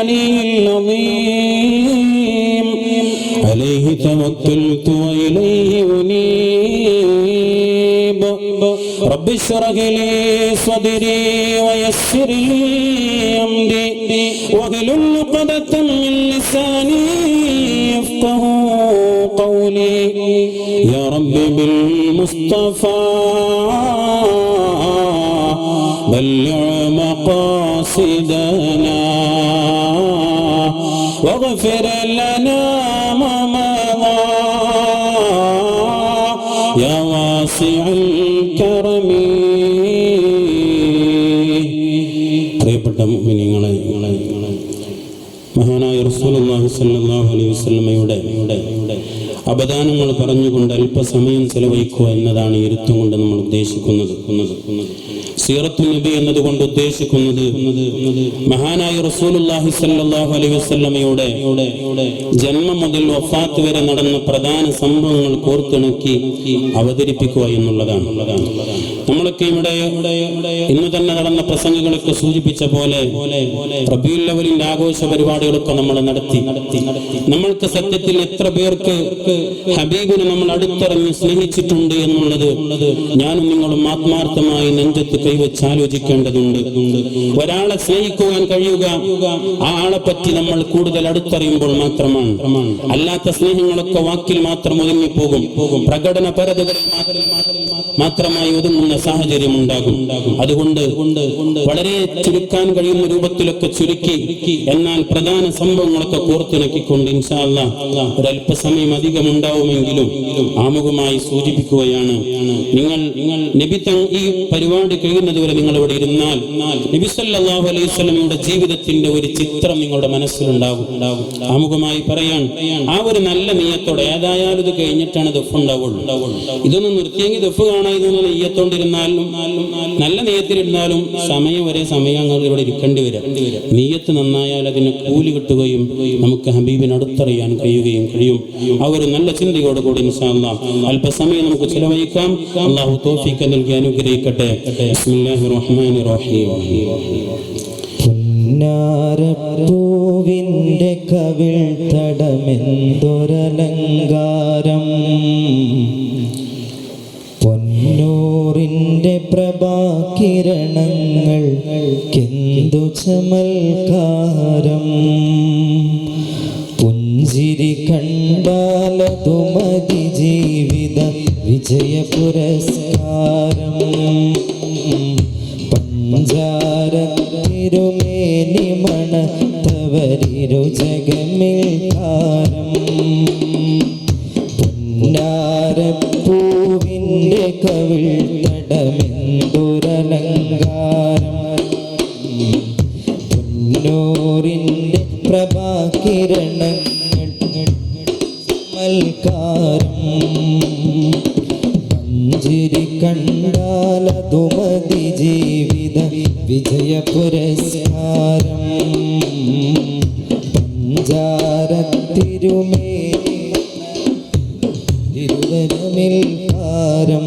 العلي العظيم عليه توكلت وإليه أنيب. رب اشرح لي صدري ويسر لي أمري. واحلل عقدة من لساني يفقه قولي. يا رب بالمصطفى بلغ مقاصدنا واغفر لنا ما مضى يا واسع الكرم പ്രിയപ്പെട്ട മുഅ്മിനീങ്ങളെ മഹാനായ റസൂലുള്ളാഹി സ്വല്ലല്ലാഹു അലൈഹി വസല്ലമയുടെ അപദാനങ്ങൾ പറഞ്ഞുകൊണ്ട് അല്പസമയം ചെലവഴിക്കുക എന്നതാണ് ഇരുത്തം കൊണ്ട് നമ്മൾ ഉദ്ദേശിക്കുന്നത് സീറത്തു നബി എന്നതുകൊണ്ട് ഉദ്ദേശിക്കുന്നത് മഹാനായ റസൂലുള്ളാഹി സ്വല്ലല്ലാഹു അലൈഹി വസല്ലമയുടെ ജന്മം മുതൽ വഫാത്ത് വരെ നടന്ന പ്രധാന സംഭവങ്ങൾ കോർത്തിണക്കി അവതരിപ്പിക്കുക എന്നുള്ളതാണ്. നമ്മളൊക്കെ ഇവിടെ ഇന്ന് തന്നെ നടന്ന പ്രസംഗങ്ങളൊക്കെ സൂചിപ്പിച്ച പോലെ അവലിന്റെ ആഘോഷ പരിപാടികളൊക്കെ നമ്മൾ നടത്തി. നമ്മൾക്ക് സത്യത്തിൽ എത്ര പേർക്ക് ഹബീബിനെ നമ്മൾ അടുത്തറിഞ്ഞ് സ്നേഹിച്ചിട്ടുണ്ട് എന്നുള്ളത് ഞാനും നിങ്ങളും ആത്മാർത്ഥമായി നെഞ്ചത്ത് കൈവച്ച് ആലോചിക്കേണ്ടതുണ്ട്. ഒരാളെ സ്നേഹിക്കുവാൻ കഴിയുക ആ ആളെ പറ്റി നമ്മൾ കൂടുതൽ അടുത്തറിയുമ്പോൾ മാത്രമാണ്. അല്ലാത്ത സ്നേഹങ്ങളൊക്കെ വാക്കിൽ മാത്രം ഒതുങ്ങിപ്പോകും. പ്രകടന പരതകളിൽ മാത്രമായി ഒതുങ്ങുന്ന സാഹചര്യം ഉണ്ടാകും അതുകൊണ്ട് വളരെ ചുരുക്കാൻ കഴിയുന്ന രൂപത്തിലൊക്കെ ചുരുക്കി എന്നാൽ പ്രധാന സംഭവങ്ങളൊക്കെ കോർത്തിണക്കിക്കൊണ്ട് ഇൻഷാല്ല ഒരല്പസമയം അധികം ഉണ്ടാവുമെങ്കിലും ആമുഖമായി സൂചിപ്പിക്കുകയാണ്. നിങ്ങൾ നിങ്ങൾ നബി ഈ പരിപാടി കഴിയുന്നതുവരെ നിങ്ങൾ ഇവിടെ ഇരുന്നാൽ നബി സല്ലല്ലാഹു അലൈഹി ജീവിതത്തിന്റെ ഒരു ചിത്രം നിങ്ങളുടെ മനസ്സിലുണ്ടാകും. ആമുഖമായി പറയാൻ ആ ഒരു നല്ല നീയത്തോടെ ഏതായാലും ഇത് കഴിഞ്ഞിട്ടാണ് ദഫ് ഉണ്ടാവുള്ളൂ. ഇതൊന്നും നിർത്തിയെങ്കിൽ ദഫ് കാണാൻ ഇതൊന്നും നെയ്യത്തോണ്ടിരുന്നാലും നല്ല നീയത്തിലിരുന്നാലും സമയം വരെ സമയം അങ്ങ് ഇവിടെ ഇരിക്കേണ്ടി വരും. നീയത്ത് നന്നായാൽ അതിന് കൂലി കിട്ടുകയും നമുക്ക് ഹബീബിന് അടുത്തറിയാൻ കഴിയുകയും കഴിയും. ആ ഒരു നല്ല ചിന്തയോട് കൂടി അല്പസമയം നമുക്ക് ചിലവഴിക്കാം. അള്ളാഹു തോഫിക്ക് നൽകി അനുഗ്രഹിക്കട്ടെ. റഹ്മാനിർ റഹീം കവിൾ തടമെന്തൊരലങ്കാരം? പ്രഭാകിരണങ്ങൾ കെന്തു ചമൽക്കാരം പുഞ്ചിരി കണ്ടാലതു മതി ജീവിത വിജയ പുരസ്കാരം പഞ്ചാര തിരുമേനി മണത്തവരിരു ജഗമിൽ കാരം പൊന്നാരപ്പൂവിന്റെ കവിൾ തടമെന്തൊരലങ്കാരം പൊന്നൂറിന്റെ പ്രഭാകിരണങ്ങൾ മൽക്കാരം മഞ്ചിരി കണ്ടാലതുമതി ജീവിത വിജയ പുരസ്കാരം. പഞ്ചാരത്തിരുമേ തിരുവനമിൽ കാരം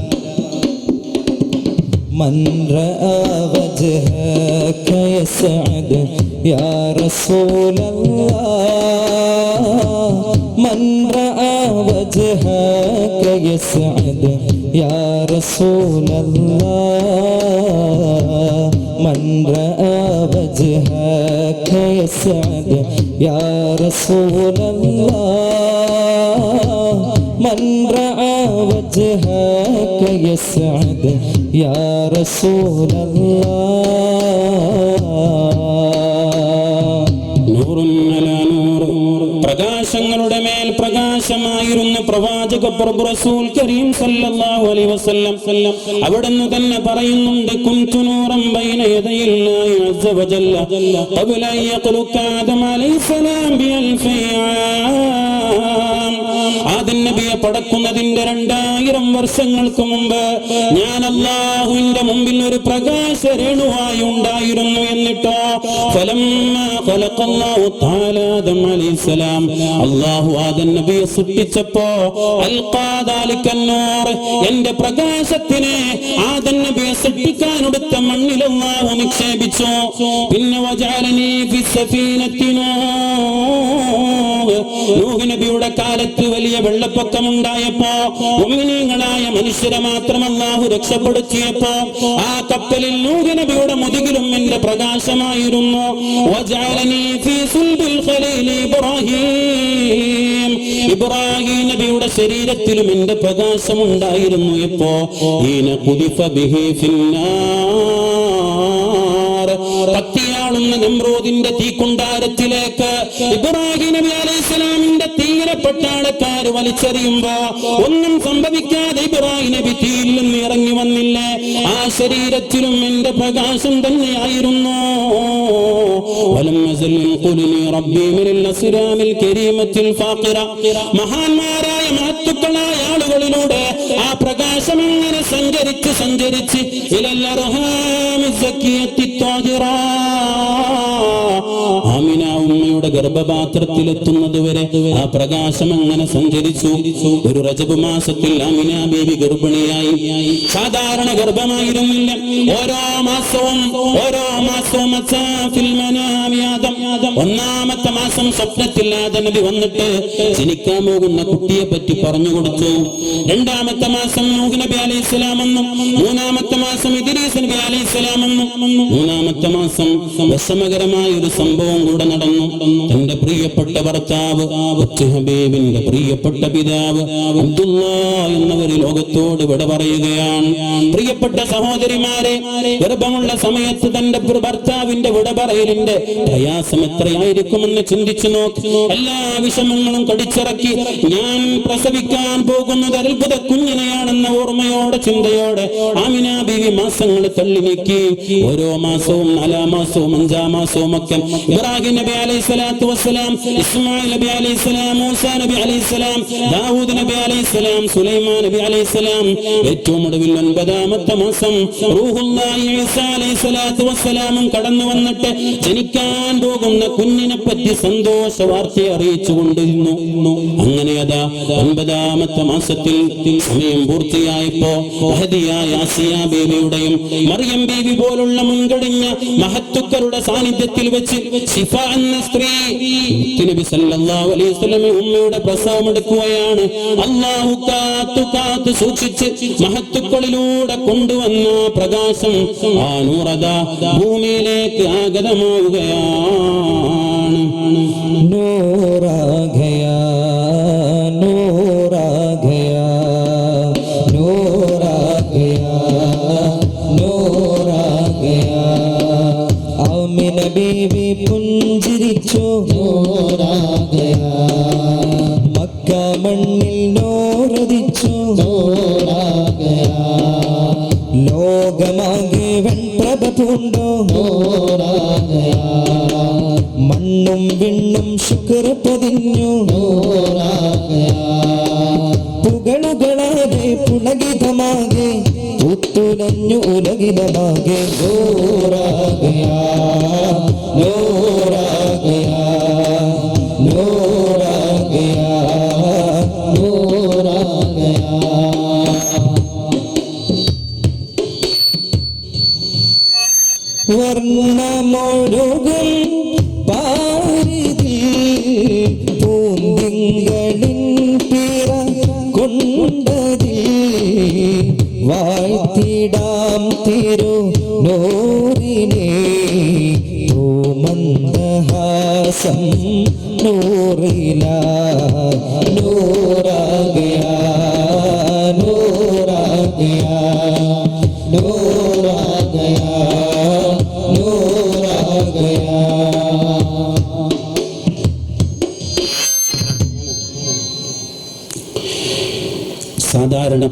من رأى وجهك يسعد يا رسول الله. من رأى وجهك يسعد يا رسول الله. من رأى وجهك يسعد يا رسول الله. من رأى وجهك يسعد يا رسول الله പ്രകാശങ്ങളുടെ മേൽ പ്രകാശമായിരുന്ന പ്രവാചക കരീം സല്ലല്ലാഹു അലൈഹി വസല്ലം. അവിടുന്ന് തന്നെ പറയുന്നുണ്ട് കുൻതു നൂറം ബൈന ഖബ്ല ആദം പടക്കുന്നതിന്റെ രണ്ടായിരം വർഷങ്ങൾക്ക് മുമ്പ് ഞാൻ അള്ളാഹുവിന്റെ മുമ്പിൽ ഒരു പ്രകാശ രേണുവായി ഉണ്ടായിരുന്നു എന്നിട്ടോ ഫലം ഖലഖല്ലാഹു തആല ആദം അള്ളാഹു ആദൻ നബിയെ സൃഷ്ടിച്ചപ്പോ എന്റെ പ്രകാശത്തിനെ ആദൻ നബിയെ മണ്ണിൽ അള്ളാഹു നിക്ഷേപിച്ചു. പിന്നെ നബിയുടെ കാലത്ത് വലിയ വെള്ളപ്പൊക്കമുണ്ടായപ്പോ ഉമ്മിനീങ്ങളായ മനുഷ്യരെ മാത്രം അള്ളാഹു രക്ഷപ്പെടുത്തിയപ്പോ ആ കപ്പലിൽ നബിയുടെ മുതുകിലും എന്റെ പ്രകാശമായിരുന്നു. ഇബ്രാഹിം. ഇബ്രാഹിം നബിയുടെ ശരീരത്തിലും എന്റെ പ്രകാശം ഉണ്ടായിരുന്നു ഇപ്പോ. ഈന കുദിഫ ബിഹി ഫിന്നാർ. കത്തിയാളുന്ന നമ്രൂദിന്റെ തീക്കുണ്ടാരത്തിലേക്ക് ഇബ്രാഹിം നബി അലൈഹി സ്വലാമിന്റെ തീരെ പട്ടാളക്കാർ വലിച്ചെറിയുമ്പോ ഒന്നും സംഭവിക്കാതെ ഇബ്രാഹിം നബി എല്ലാ ശരീരത്തിലും എന്റെ പ്രകാശം തന്നെയായിരുന്നു. മഹാന്മാരായ മഹത്തുക്കളായ പ്രകാശം ഇങ്ങനെ സഞ്ചരിച്ച് സഞ്ചരിച്ച്. ആമിന ഉമ്മയുടെ ഗർഭപാത്രത്തിലെത്തുന്നത് വരെ ആ പ്രകാശം അങ്ങനെ സഞ്ചരിച്ചു ഒരു റജബ് മാസത്തിൽ ആമിന ബേബി ഗർഭിണിയായി സാധാരണ ഗർഭമായിരുന്നില്ല ഓരോ മാസവും ഓരോ മാസവും. ഒന്നാമത്തെ മാസം സ്വപ്നത്തിൽ ആദം നബി വന്നിട്ട് ജനിക്കാൻ പോകുന്ന കുട്ടിയെ പറ്റി പറഞ്ഞു കൊടുത്തു. രണ്ടാമത്തെ മാസം നൂഹ് നബി അലൈഹി സ്വലാം എന്നും മൂന്നാമത്തെ മാസം ഇദ്രീസ് നബി അലൈഹി സ്വലാം എന്നും മൂന്നാമത്തെ മാസം വിഷമകരമായ ഒരു സംഭവം കൂടെ നടന്നു. തന്റെ പ്രിയപ്പെട്ട ഭർത്താവ് ഹബീബിന്റെ പ്രിയപ്പെട്ട പിതാവ് അബ്ദുള്ള എന്നവര് ലോകത്തോട് വിട പറയുകയാണ്. പ്രിയപ്പെട്ട സഹോദരിമാരെ ഗർഭമുള്ള സമയത്ത് തന്റെ ഭർത്താവിന്റെ വിട പറയലിന്റെ പ്രയാസം എത്രയായിരിക്കുമെന്ന് ചിന്തിച്ചു നോക്കി എല്ലാ വിഷമങ്ങളും കടിച്ചിറക്കി ഞാൻ പ്രസവിക്കാൻ പോകുന്നത് അത്ഭുത കുഞ്ഞിനെയാണെന്ന ഓർമ്മയോടെ ചിന്തയോടെ ആമിന ബീവി മാസങ്ങൾ തള്ളി നീക്കി. ഓരോ മാസവും നാലാം മാസവും അഞ്ചാം മാസവും ഒക്കെ ഇബ്രാഹിം നബി അലൈഹി സ്വലാത്തു വസ്സലാം ഇസ്മായിൽ നബി അലൈഹി സ്വലാം മൂസ നബി അലൈഹി സ്വലാം ദാവൂദ് നബി അലൈഹി സ്വലാം സുലൈമാൻ നബി അലൈഹി സ്വലാം. ഏറ്റവും ഒടുവിൽ ഒൻപതാമത്തെ മാസം റൂഹുല്ലാഹി ഈസാ അലൈഹി സ്വലാത്തു വസ്സലാമും കടന്നു വന്നിട്ട് ജനിക്കാൻ പോകുന്ന കുഞ്ഞിനെ പറ്റി സന്തോഷ വാർത്ത അറിയിച്ചു കൊണ്ടിരുന്നു അങ്ങനെ അതാ ഒൻപതാമത്തെ മാസത്തിൽ സമയം പൂർത്തിയായപ്പോ ബേബിയുടെയും മറിയം ബേബി പോലുള്ള മുൻകടിഞ്ഞ മഹത്തുക്കളുടെ സാന്നിധ്യത്തിൽ വെച്ച് ശിഫ എന്ന സ്ത്രീ നബി സല്ലല്ലാഹു അലൈഹി ഉമ്മയുടെ പ്രസവം എടുക്കുകയാണ്. അള്ളാഹു കാത്തു കാത്തു സൂക്ഷിച്ച് മഹത്തുക്കളിലൂടെ കൊണ്ടുവന്ന പ്രകാശം ആ നൂറത ഭൂമിയിലേക്ക് ആഗതമാവുകയാണ്. नूर आ गया नूर आ गया नूर आ गया नूर आ गया आमिन बीवी പുഞ്ചിരിച്ചു നൂർ ആ गया മക്ക മണ്ണിൽ നോറദിച്ചു നൂർ ആ गया ലോകമാകെ വെൺപ്രഭ പൂണ്ടോ നൂർ ആ गया മണ്ണും വിണ്ണും ശുക്ര പൊതിഞ്ഞു. പുകളുകളാകെ പുളകിതമാകെ പുത്തുലഞ്ഞു ഉലകിതമാകെ. നൂറാകയാ വർണമൊഴുകും പൂന്തിങ്കളിൻ പിറ വാഴ്ത്തിടാം തിരു നൂറിനെ മന്ദഹാസം നൂറില. നൂറാകയാ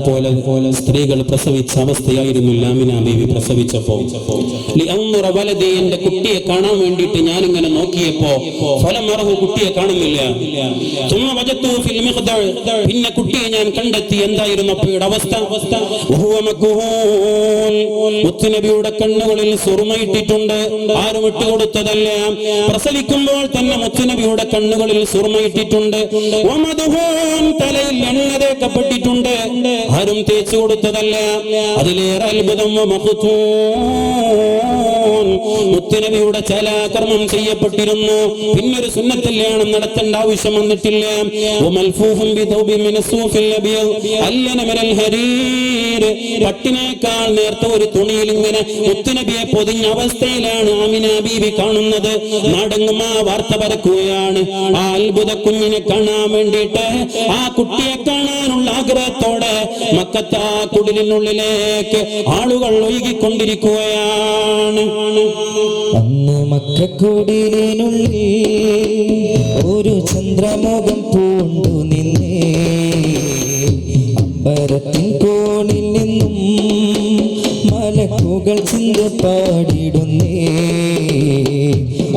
പോലെ സ്ത്രീകൾ പ്രസവിച്ച അവസ്ഥയായിരുന്നു ലാമിന ബേബി പ്രസവിച്ചപ്പോ എന്റെ കുട്ടിയെ കാണാൻ വേണ്ടിയിട്ട് ഞാൻ ഇങ്ങനെ നോക്കിയപ്പോ ഫലമറവ് കുട്ടിയെ കാണുന്നില്ല. പിന്നെ കുട്ടിയെ ഞാൻ കണ്ടെത്തി. എന്തായിരുന്നു അപ്പയുടെ അവസ്ഥ. മുത്തുനബിയുടെ കണ്ണുകളിൽ സുറുമയിട്ടിട്ടുണ്ട് ആരും ഇട്ടുകൊടുത്തതല്ല. പ്രസവിക്കുമ്പോൾ തന്നെ മുത്തുനബിയുടെ കണ്ണുകളിൽ സുറുമയിട്ടിട്ടുണ്ട്. തലയിൽ എണ്ണ തേക്കപ്പെട്ടിട്ടുണ്ട്. ആരും തേച്ചു കൊടുത്തതല്ല. അതിലേറെ അത്ഭുതം മുത്തുനബിയുടെ ചലാകർമ്മം ചെയ്യപ്പെട്ടിരുന്നു. പിന്നൊരു സുന്നത്തല്യാണം നടത്തേണ്ട ആവശ്യം വന്നിട്ടില്ല. പട്ടിനേക്കാൾ നേർത്ത ഒരു തുണിയിൽ ഇങ്ങനെ മുത്തനബിയെ പൊതിഞ്ഞ അവസ്ഥയിലാണ് ആമിന ബീവി കാണുന്നത്. നടങ്ങുമാ ആ വാർത്ത പരക്കുകയാണ്. ആ അത്ഭുത കുഞ്ഞിനെ കാണാൻ വേണ്ടിയിട്ട് ആ കുട്ടിയെ കാണാനുള്ള ആഗ്രഹത്തോടെ മക്കത്ത് കുടിലിനുള്ളിലേക്ക് ആളുകൾ ഒഴുകിക്കൊണ്ടിരിക്കുകയാണ്. അന്ന് മക്കക്കുടിലിനുള്ളിൽ ഒരു ചന്ദ്രമുഖം പൂണ്ടു നിന്നേ. അമ്പരത്തിൻ കോണിൽ നിന്നും മലക്കുകൾ ചിന്ത പാടിടുന്നേ.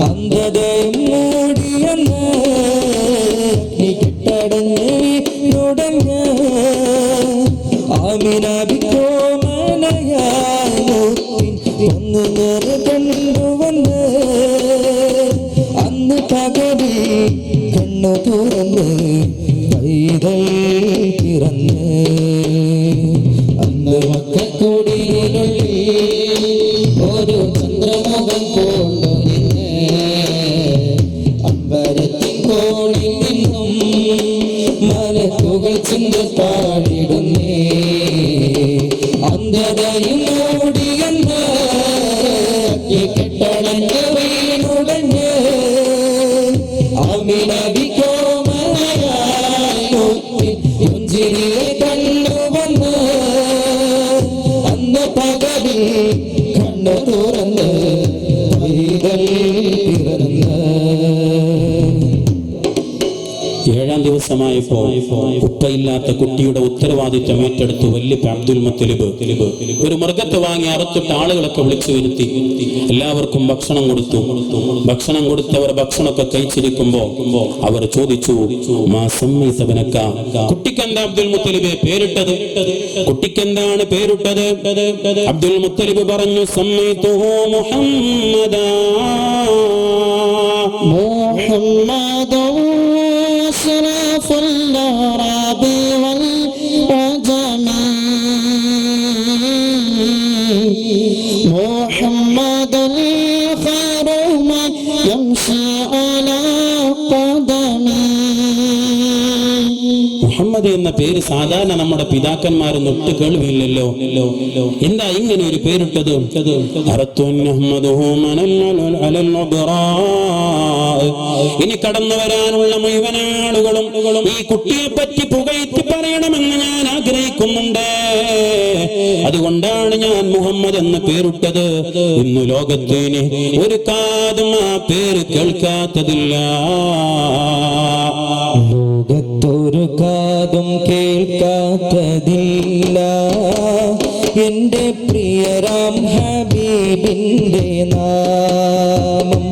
അന്ധതയും മൂടിയെന്ന് ചന്ദ്രമുഖം കൊണ്ടു നിന്ന് വയസ്സമായപ്പോൾ കുട്ടയില്ലാത്ത കുട്ടിയുടെ ഉത്തരവാദിത്തം ഏറ്റെടുത്തു വല്യപ്പ അബ്ദുൽ മുത്തലിബ് ഒരു മൃഗത്തെ വാങ്ങി അറുത്തിട്ട് ആളുകളൊക്കെ വിളിച്ചു വരുത്തി. എല്ലാവർക്കും ഭക്ഷണം കൊടുത്തു. ഭക്ഷണം കൊടുത്തവർ ഭക്ഷണമൊക്കെ കഴിച്ചിരിക്കുമ്പോ അവർ ചോദിച്ചു കുട്ടിക്കെന്താ അബ്ദുൽ മുത്തലിബെ പേരിട്ടത്? കുട്ടിക്കെന്താണ് പേരിട്ടത്? അബ്ദുൽ മുത്തലിബ് പറഞ്ഞു സമ്മയിത്തു മുഹമ്മദ. മുഹമ്മദോ പേര് സാധാരണ നമ്മുടെ പിതാക്കന്മാർ ഒട്ട് കേൾവില്ലല്ലോ. എന്താ ഇങ്ങനെ ഒരു പേരിട്ടത്. ഇനി കടന്നു വരാനുള്ള മുഴുവൻ ആളുകളും ഈ കുട്ടിയെ പറ്റി പുകഴ്ത്തി പറയണമെന്ന് ഞാൻ ആഗ്രഹിക്കുന്നുണ്ട്. അതുകൊണ്ടാണ് ഞാൻ മുഹമ്മദ് എന്ന് പേരിട്ടത്. ഇന്ന് ലോകത്തിന് ഒരു കാതും ആ പേര് കേൾക്കാത്തതില്ല. ലോകത്തൊരു കാതും കേൾക്കാത്തതില്ല. എന്റെ പ്രിയരാം ഹബീബിന്റെ നാമം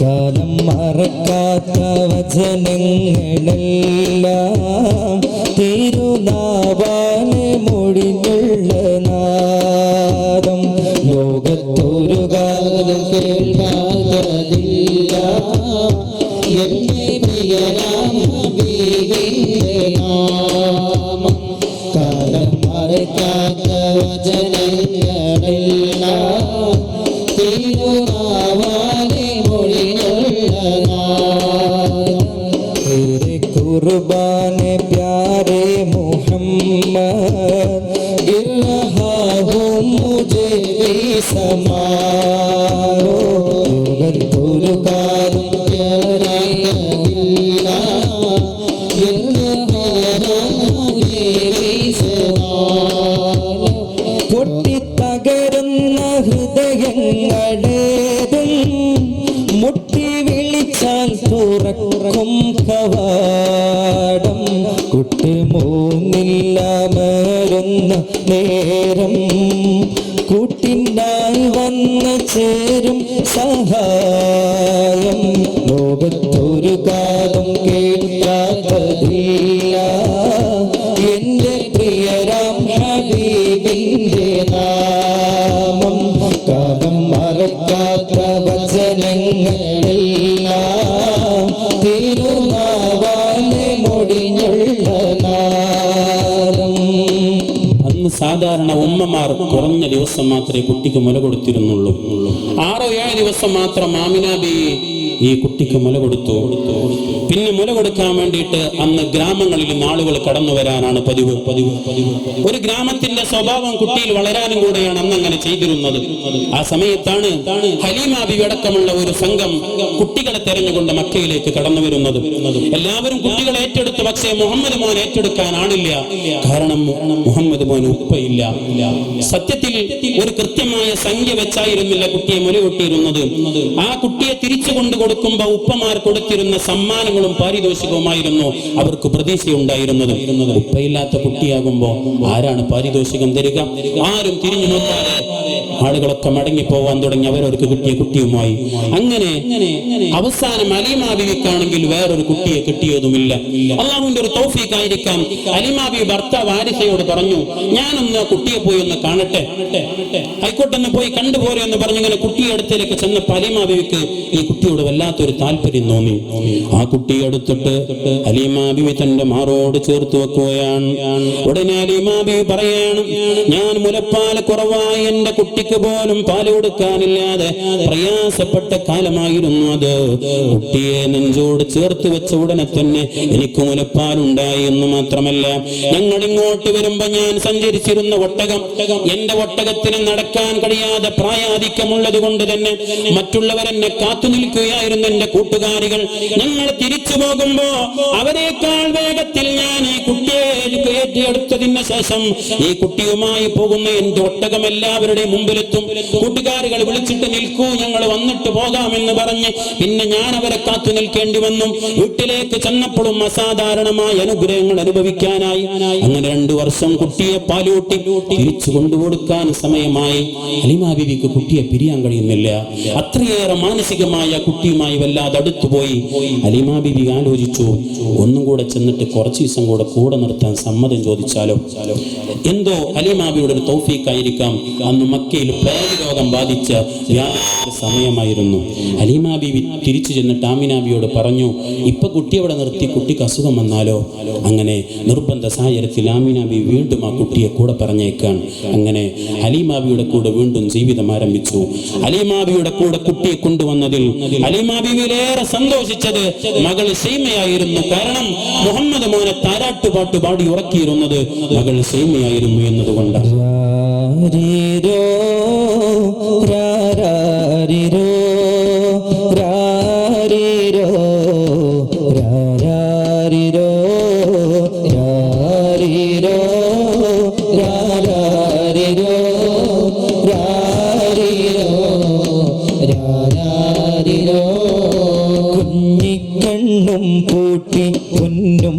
കാലം മറക്കാത്ത വചനങ്ങളെല്ലാം തിരുനാവാലെ തിരുനാവാലെ മൊഴിയുള്ള ഉമ്മമാർ കുറഞ്ഞ ദിവസം മാത്രമേ കുട്ടിക്ക് മുല കൊടുത്തിരുന്നുള്ളൂ. ആറോ ഏഴ് ദിവസം മാത്രം ആമിനാബി ഈ കുട്ടിക്ക് മുല കൊടുത്തു. പിന്നെ മുല കൊടുക്കാൻ വേണ്ടിയിട്ട് അന്ന് ഗ്രാമങ്ങളിൽ ആളുകൾ കടന്നു വരാനാണ് പതിവ്. പതിവ് പതിവ് ഒരു ഗ്രാമത്തിന്റെ സ്വഭാവം കുട്ടിയിൽ വളരാനും കൂടെയാണ് അന്ന് അങ്ങനെ ചെയ്തിരുന്നത്. ആ സമയത്താണ് ഹലീമാബി അടക്കമുള്ള ഒരു സംഘം കുട്ടികളെ തെരഞ്ഞുകൊണ്ട് മക്കയിലേക്ക് കടന്നു വരുന്നത്. എല്ലാവരും കുട്ടികളെ ഏറ്റെടുത്തു പക്ഷേ മുഹമ്മദ് മോൻ ഏറ്റെടുക്കാൻ ആളില്ല. കാരണം മുഹമ്മദ് മോൻ ഉപ്പയില്ല. സത്യത്തിൽ ഒരു കൃത്യമായ സംഖ്യ വെച്ചായിരുന്നില്ല കുട്ടിയെ മുലയൂട്ടിയിരുന്നത് ആ കുട്ടിയെ തിരിച്ചു കൊണ്ടു കൊടുക്കുമ്പോ ഉപ്പമാർ കൊടുത്തിരുന്ന സമ്മാനങ്ങളും പാരിതോഷികവുമായിരുന്നു. അവർക്ക് പ്രതീക്ഷയുണ്ടായിരുന്നത്. ഉപ്പയില്ലാത്ത കുട്ടിയാകുമ്പോ ആരാണ് പാരിതോഷികം തരിക? ആരും തിരിഞ്ഞു നോക്കാതെ ആളുകളൊക്കെ മടങ്ങി പോവാൻ തുടങ്ങി. അവരവർക്ക് കിട്ടിയ കുട്ടിയുമായി. അങ്ങനെ അവസാനം അലിമാവിക്കാണെങ്കിൽ വേറൊരു കുട്ടിയെ കിട്ടിയതുമില്ല. അള്ളാഹുവിന്റെ ഒരു തൗഫീഖായിരിക്കാം. അലിമാബി ഭർത്താവ് വാരിസയോട് പറഞ്ഞു ഞാനൊന്ന് കുട്ടിയെ പോയി ഒന്ന് കാണട്ടെ. ആയിക്കോട്ടെ ഒന്ന് പോയി കണ്ടുപോരെ എന്ന് പറഞ്ഞു ഇങ്ങനെ കുട്ടിയെ അടുത്തേക്ക് ചെന്നപ്പോ അലിമാബിക്ക് ഈ കുട്ടിയോട് വല്ലാത്തൊരു താല്പര്യം തോന്നി. ആ കുട്ടിയെ എടുത്തിട്ട് അലിമാബി തന്റെ മാറോട് ചേർത്ത് വെക്കുകയാണ്. ഉടനെ അലിമാബി പറയാണ് ഞാൻ മുലപ്പാൽ കുറവായി എന്റെ കുട്ടിക്ക് പോലും പാൽ കൊടുക്കാനില്ലാതെ പ്രയാസപ്പെട്ട കാലമായിരുന്നു അത്. കുട്ടിയെ നെഞ്ചോട് ചേർത്ത് വെച്ച ഉടനെ തന്നെ എനിക്ക് മുലപ്പാലുണ്ടായി എന്ന് മാത്രമല്ല ഞങ്ങൾ ഇങ്ങോട്ട് വരുമ്പോ ഞാൻ സഞ്ചരിച്ചിരുന്ന ഒട്ടകം എന്റെ ഒട്ടകത്തിന് നടക്കാൻ കഴിയാതെ പ്രായാധിക്യമുള്ളത് കൊണ്ട് തന്നെ മറ്റുള്ളവരെന്നെ കാത്തു നിൽക്കുകയായിരുന്നു എന്റെ കൂട്ടുകാരികൾ. ഞങ്ങൾ തിരിച്ചു പോകുമ്പോ അവരെക്കാൾ വേഗത്തിൽ ഞാൻ ഈ കുട്ടിയെ ഏറ്റെടുത്തതിന് ശേഷം ഈ കുട്ടിയുമായി പോകുന്ന എന്റെ ഒട്ടകം എല്ലാവരുടെയും മുമ്പിലെത്തും. കൂട്ടുകാരികൾ വിളിച്ചിട്ട് നിൽക്കൂ ഞങ്ങൾ വന്നിട്ട് പോകാമെന്ന് പറഞ്ഞ് പിന്നെ ഞാൻ അവരെ കാത്തു നിൽക്കേണ്ടി വന്നു. വീട്ടിലേക്ക് ചെന്നപ്പോഴും അസാധാരണമായ അനുഗ്രഹങ്ങൾ അനുഭവിക്കാനായി. അങ്ങനെ രണ്ടു വർഷം കുട്ടിയെ പാലൂട്ടി തിരിച്ചു കൊണ്ടുകൊടുക്കാൻ സമയമായി. അലിമാ ബീവിക്ക് കുട്ടിയെ പിരിയാൻ കഴിയുന്നില്ല. അത്രയേറെ മാനസികമായ കുട്ടിയുമായി വല്ലാതെ അടുത്തുപോയി. അലിമാ ബീവി ആലോചിച്ചു ഒന്നും കൂടെ ചെന്നിട്ട് കുറച്ച് ദിവസം കൂടെ കൂടെ നിർത്താൻ സമ്മതം ചോദിച്ചാലോ? എന്തോ അലിമാബിയുടെ ഒരു തൗഫീഖായിരിക്കാം. അന്ന് മക്കയിൽ പ്ലേഗ് രോഗം ബാധിച്ച സമയമായിരുന്നു. അലിമാബി തിരിച്ചു ചെന്നിട്ട് ആമിനാബിയോട് പറഞ്ഞു ഇപ്പൊ കുട്ടി അവിടെ നിർത്തി കുട്ടിക്ക് അസുഖം വന്നാലോ? അങ്ങനെ നിർബന്ധ സാഹചര്യത്തിൽ ആമിനാബി വീണ്ടും ആ കുട്ടിയെ കൂടെ പറഞ്ഞേക്കാൻ. അങ്ങനെ അലിമാബിയുടെ കൂടെ വീണ്ടും ജീവിതം ആരംഭിച്ചു. അലിമാബിയുടെ കൂടെ കുട്ടിയെ കൊണ്ടുവന്നതിൽ അലിമാബിയിലേറെ സന്തോഷിച്ചത് മകൾ സീമയായിരുന്നു കാരണം മുഹമ്മദ് മോനെ താരാട്ടുപാട്ട് പാടി ഉറക്കിയിരുന്നത് മകൾ സേമിയായിരുന്നു രാരാരിരോ കുഞ്ഞിക്കണ്ണും പൂട്ടി പൊന്നും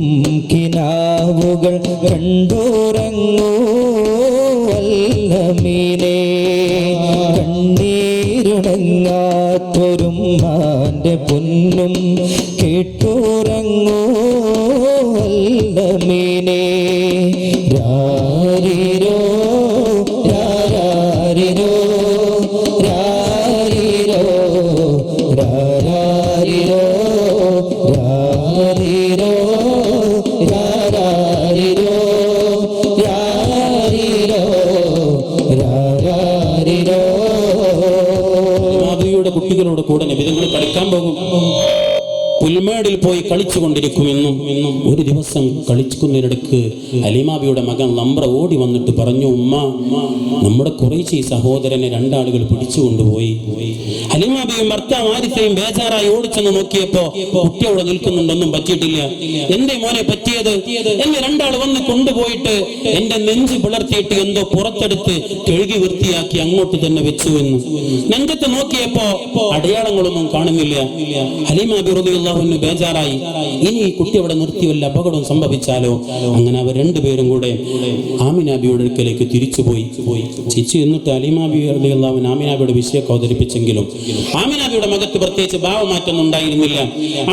കിനാവുകൾ കണ്ടുറങ്ങൂ വല്ലമീനെ കണ്ണീരുണങ്ങാത്തൊരും മാന്റെ പൊന്നും കേട്ടുറങ്ങൂ വല്ലമീനെ പുൽമേടിൽ പോയി കളിച്ചു കൊണ്ടിരിക്കുമെന്നും എന്നും ഒരു ദിവസം കളിക്കുന്നതിനിടക്ക് അലിമാബിയുടെ മകൻ നമ്പ്ര ഓടി വന്നിട്ട് പറഞ്ഞു ഉമ്മ നമ്മുടെ കുറേശ്ശി സഹോദരനെ രണ്ടാളുകൾ പിടിച്ചു കൊണ്ടുപോയി അലിമാബിയും ഭർത്താവ് ആരിഫയും ബേജാറായി ഓടിച്ചെന്ന് നോക്കിയപ്പോ കുട്ടി അവിടെ നിൽക്കുന്നുണ്ടൊന്നും പറ്റിയിട്ടില്ല. എന്റെ മോനെ പറ്റിയത്? എന്നെ രണ്ടാൾ വന്ന് കൊണ്ടുപോയിട്ട് എന്റെ നെഞ്ച് പിളർത്തിയിട്ട് എന്തോ പുറത്തെടുത്ത് കഴുകി വൃത്തിയാക്കി അങ്ങോട്ട് തന്നെ വെച്ചു എന്ന്. നെഞ്ചത്ത് നോക്കിയപ്പോ അടയാളങ്ങളൊന്നും കാണുന്നില്ല. റളിയല്ലാഹു റളിയല്ലാഹുവിന് ബേജാറായി. ഇനി ഈ കുട്ടി അവിടെ നിർത്തി വല്ല അപകടവും സംഭവിച്ചാലോ? അങ്ങനെ അവർ രണ്ടുപേരും കൂടെ ആമിനാബിയുടെ അടുക്കലേക്ക് തിരിച്ചുപോയി പോയി. ചിച്ചു എന്നിട്ട് അലിമാബി റളിയല്ലാഹുവിന് ആമിനാബിയുടെ വിഷയമൊക്കെ അവതരിപ്പിച്ചെങ്കിലും ആമിനാബിയുടെ മകത്ത് പ്രത്യേകിച്ച് ഭാവമാറ്റം ഉണ്ടായിരുന്നില്ല.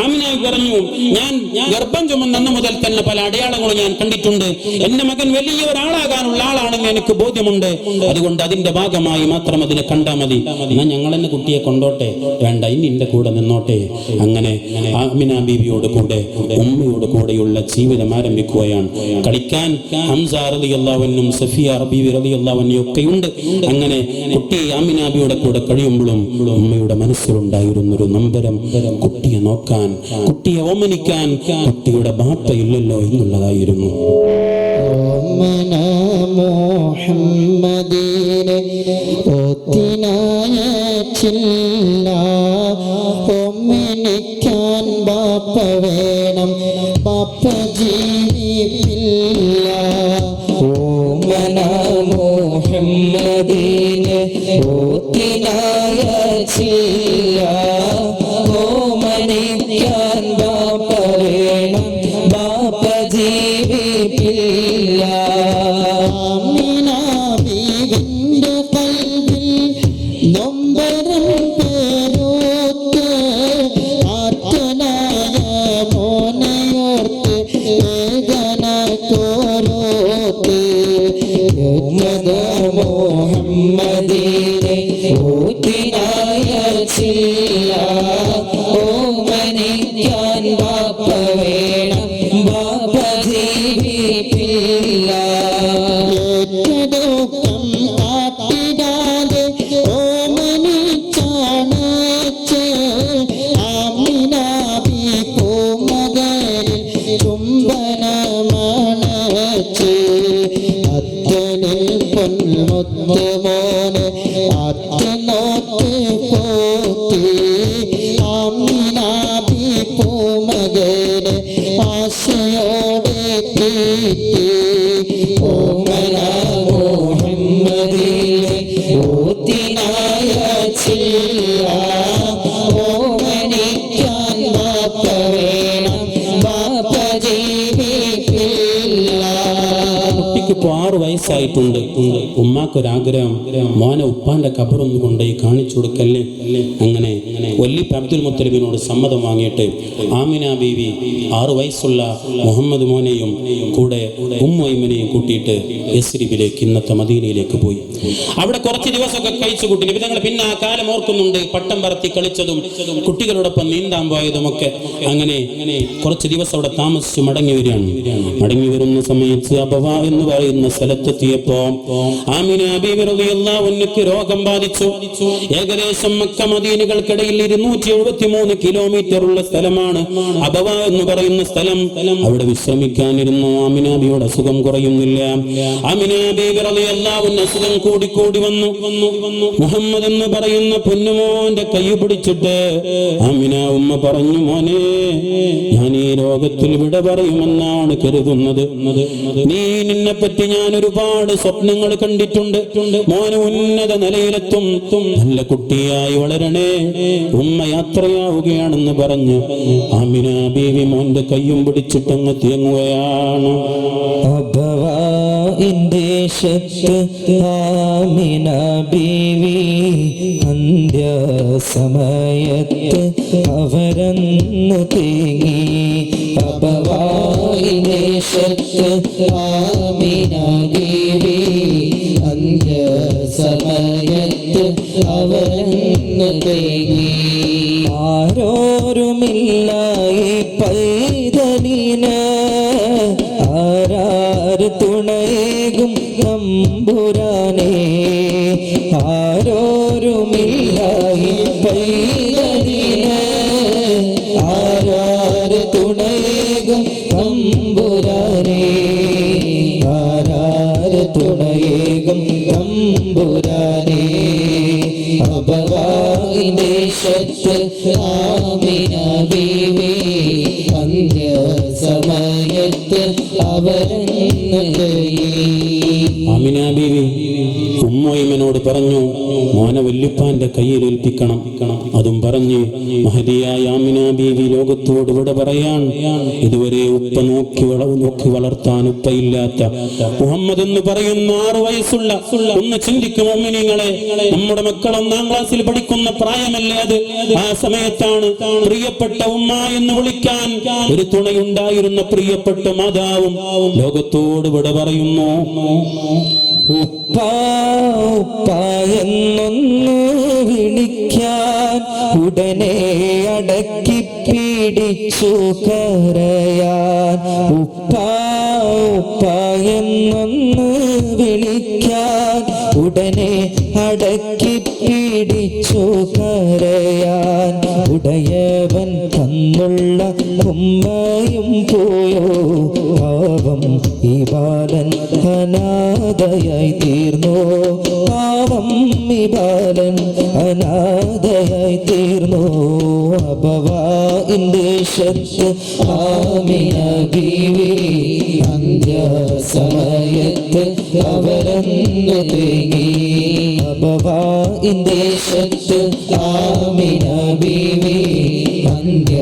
ആമിനാബി പറഞ്ഞു ഞാൻ ഗർഭം ചുമന്ന അന്ന് മുതൽ തന്നെ പല അടയാളങ്ങളും ഞാൻ കണ്ടിട്ടുണ്ട്. എന്റെ മകൻ വലിയ ഒരാളാകാനുള്ള ആളാണെന്ന് എനിക്ക് ബോധ്യമുണ്ട്. അതുകൊണ്ട് അതിന്റെ ഭാഗമായി മാത്രം അതിനെ കണ്ടാൽ മതി. എന്നാ കുട്ടിയെ കൊണ്ടോട്ടെ? വേണ്ട ഇനി എന്റെ കൂടെ നിന്നോട്ടെ? അങ്ങനെ ആമിന ബീവിയോട് കൂടെ ഉമ്മയോട് കൂടെയുള്ള ജീവിതം ആരംഭിക്കുകയാണ്. കളിക്കാൻ ഹംസ സഫിയ അറബി റളിയല്ലാഹുവിനും ഒക്കെ ഉണ്ട്. അങ്ങനെ കുട്ടി ആമിനാബിയുടെ കൂടെ കഴിയുമ്പോഴും ഉമ്മയുടെ മനസ്സിലുണ്ടായിരുന്ന ഒരു നമ്പരം കുട്ടിയെ നോക്കാൻ കുട്ടിയെ ഓമനിക്കാൻ കുട്ടിയുടെ ബാപ്പ ഇല്ലല്ലോ എന്നുള്ളതായിരുന്നു ഓത്തിനായ ചില്ല ജീവിപ്പില്ല ഓമന മുഹമ്മദീനെ ഒത്തിനായ ചില്ല জন্ম വയസ്സായിട്ടുണ്ട് ഉമ്മാക്കൊരാഗ്രഹം മോനെ ഉപ്പാന്റെ കബറൊന്ന് കൊണ്ടുപോയി കാണിച്ചു കൊടുക്കല്ലേ? അങ്ങനെ വല്ലിപ്പ് അബ്ദുൽ മുത്തലിബിനോട് സമ്മതം വാങ്ങിയിട്ട് ആമിന ബീവി ആറു വയസ്സുള്ള മുഹമ്മദ് മോനെയും കൂടെ ഉമ്മൈമനെയും കൂട്ടിയിട്ട് യസ്രിബിലേക്ക് ഇന്നത്തെ മദീനയിലേക്ക് പോയി. അവിടെ കുറച്ച് ദിവസമൊക്കെ കഴിച്ചു കൂട്ടി. നിബിധങ്ങൾ പിന്നെ ആ കാലം ഓർക്കുന്നുണ്ട്. പട്ടം പറത്തി കളിച്ചതും കുട്ടികളോടൊപ്പം നീന്താൻ പോയതുമൊക്കെ അങ്ങനെ കുറച്ച് ദിവസം അവിടെ താമസിച്ചു മടങ്ങി വരികയാണ്. മടങ്ങി വരുന്ന സമയത്ത് അബവ എന്ന് പറയുന്ന സ്ഥലത്തെത്തിയപ്പോ ആമിന ബീവി റളിയല്ലാഹു അൻഹയ്ക്ക് രോഗം ബാധിച്ചു. ഏകദേശം മക്ക മദീനകൾക്കിടയിൽ ഇരുന്നൂറ്റി എഴുപത്തി മൂന്ന് കിലോമീറ്റർ ഉള്ള സ്ഥലമാണ് അബവ എന്ന് പറയുന്ന സ്ഥലം. അവിടെ വിശ്രമിക്കാനിരുന്നു. ആമിനാബിയുടെ അസുഖം കുറയുന്നില്ല. അൻഹ അസുഖം കൂടി വന്നു. മുഹമ്മദ് എന്ന് പറയുന്ന പൊന്നുമോന്റെ കൈ പിടിച്ചിട്ട് ആമിന ഉമ്മ പറഞ്ഞു മോനെ ഞാൻ ഈ രോഗത്തിൽ വിട പറയുമെന്നാണ് കരുതുന്നത്. നീ നിന്നെ പറ്റി ഞാൻ ഒരുപാട് സ്വപ്നങ്ങൾ കണ്ടിട്ടുണ്ട്. മോന് ഉന്നത നിലയിലെത്തും. നല്ല കുട്ടിയായി വളരണേ. ഉമ്മ യാത്രയാവുകയാണെന്ന് പറഞ്ഞ്. ആമിന ബീവി മോന്റെ കയ്യും പിടിച്ചിട്ടങ്ങ് തേങ്ങുകയാണ്. ആമിന ബീവി അന്ത്യ സമയത്ത് അവരന്ന് തേങ്ങി. അപവായി ആമിന ബീവി അന്ത്യ സമയത്ത് അവരന്ന് തേങ്ങി ഈ പൈതലിന ആരാര് തുണയേകും നമ്പുരാനേ. ആരോരുമില്ലായി അന്ത്യ സമയത്ത് ഉമ്മോയ്മനോട് പറഞ്ഞു മോനെ വല്യുപ്പാന്റെ കയ്യിൽ ഏൽപ്പിക്കണം. അതും പറഞ്ഞ് മഹതിയായ ആമിന ലോകത്തോട് ഇവിടെ പറയാൻ ഇതുവരെ ഉപ്പ നോക്കി നോക്കി വളർത്താൻ ഉപ്പയില്ലാത്ത മുഹമ്മദ് എന്ന് പറയുന്ന ആറ് വയസ്സുള്ള ഒന്ന് ചിന്തിക്കും നമ്മുടെ മക്കൾ ഒന്നാം ക്ലാസ്സിൽ പഠിക്കുന്ന പ്രായമല്ലേ അത്? ആ സമയത്താണ് പ്രിയപ്പെട്ട ഉമ്മ എന്ന് വിളിക്കാൻ ഒരു തുണയുണ്ടായിരുന്ന പ്രിയപ്പെട്ട മാതാവും ലോകത്തോട് ഇവിടെ പറയുന്നു. ഉപ്പ വിളിക്കാൻ ഉടനെ അടക്കി പിടിച്ചു കരയാൻ. ഉപ്പ ഉപ്പ വിളിക്കാൻ ഉടനെ അടക്കി പിടിച്ചു കരയാൻ. ഉടയവൻ തന്നുള്ള ഉമ്മയും പോയോ? പാവം ഈ ബാലൻ അനാഥയായി തീർന്നു. പാവം ഈ ബാലൻ അനാഥയായി തീർന്നു. അപവാന്റെ ശത്ത് ആമിന ബീവി അന്ത്യ സമയത്ത് അവരന്ന് തേങ്ങി. അപവാ ഇന്ദേശത്ത് ആമിന ബീവി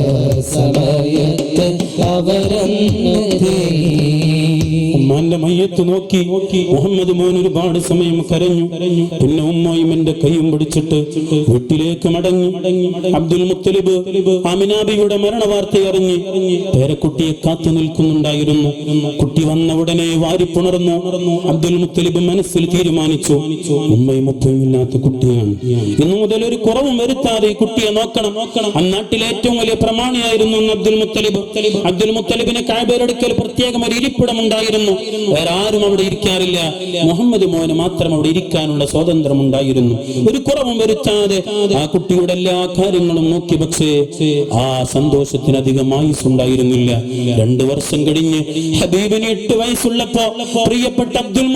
അന്ത്യ മയ്യത്ത് നോക്കി മുഹമ്മദ് മോൻ ഒരുപാട് സമയം കരഞ്ഞു. പിന്നെ ഉമ്മയും എന്റെ കൈയും പിടിച്ചിട്ട് വീട്ടിലേക്ക് മടങ്ങി. അബ്ദുൽ മുത്തലിബ് അമിനാബിയുടെ മരണ വാർത്ത അറിഞ്ഞ് പേരക്കുട്ടിയെ കാത്തു നിൽക്കുന്നുണ്ടായിരുന്നു. കുട്ടി വന്ന ഉടനെ വാരിപ്പുണർന്നു. അബ്ദുൽ മുത്തലിബ് മനസ്സിൽ തീരുമാനിച്ചു ഉമ്മയും ഉപ്പയും ഇല്ലാത്ത കുട്ടിയാണ്. ഇന്നു മുതൽ ഒരു കുറവും വരുത്താതെ കുട്ടിയെ നോക്കണം. നോക്കണം അന്നാട്ടിലെ ഏറ്റവും വലിയ പ്രമാണിയായിരുന്നു അബ്ദുൽ മുത്തലിബ്. അബ്ദുൽ മുത്തലിബിന് കാബേരെടുക്കൽ പ്രത്യേകം ഒരു ഇരിപ്പിടം ഉണ്ടായിരുന്നു. ആരും അവിടെ ഇരിക്കാറില്ല. മുഹമ്മദ് മോന് മാത്രം അവിടെ ഇരിക്കാനുള്ള സ്വാതന്ത്ര്യം ഉണ്ടായിരുന്നു ഒരു കുറവും വരുത്താതെ ആ കുട്ടിയുടെ എല്ലാ കാര്യങ്ങളും നോക്കി പക്ഷേ ആ സന്തോഷത്തിന് അധികം ആയുസ് ഉണ്ടായിരുന്നില്ല രണ്ടു വർഷം കഴിഞ്ഞ് ഹബീബിന് എട്ട് വയസ്സുള്ളപ്പോ പ്രിയപ്പെട്ട അബ്ദുൽ